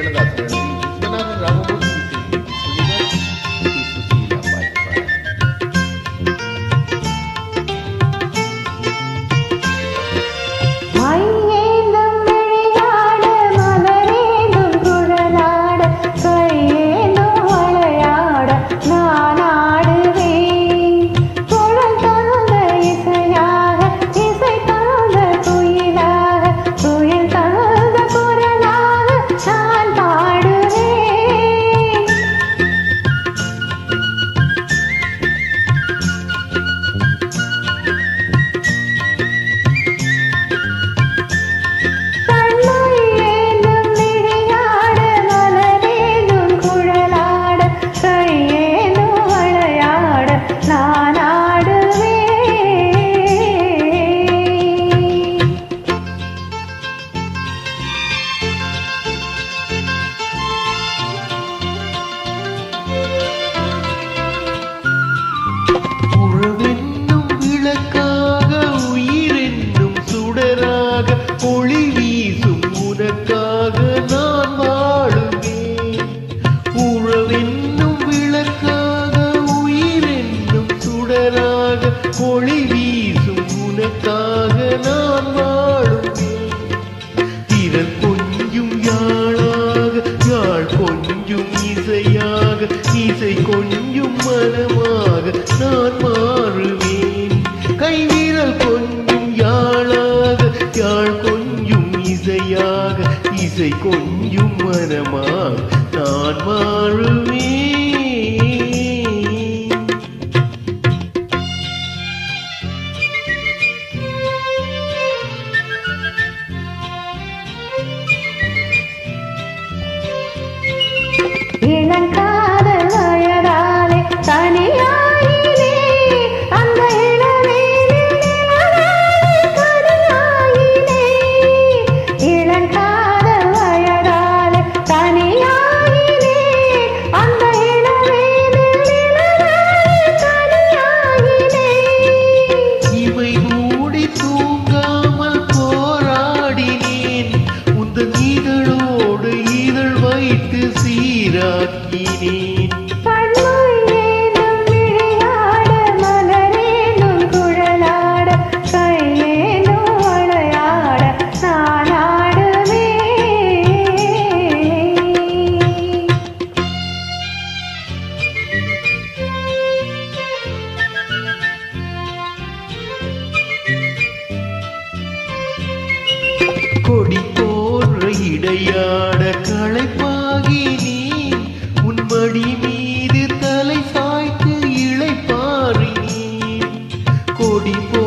ಕಣದಾತ நான் மாறுவேன். கைவிரல் கொஞ்சும் யாழாக யாழ் கொஞ்சும் இசையாக இசை கொஞ்சும் மனமாக நான் மாறுவேன். கொடி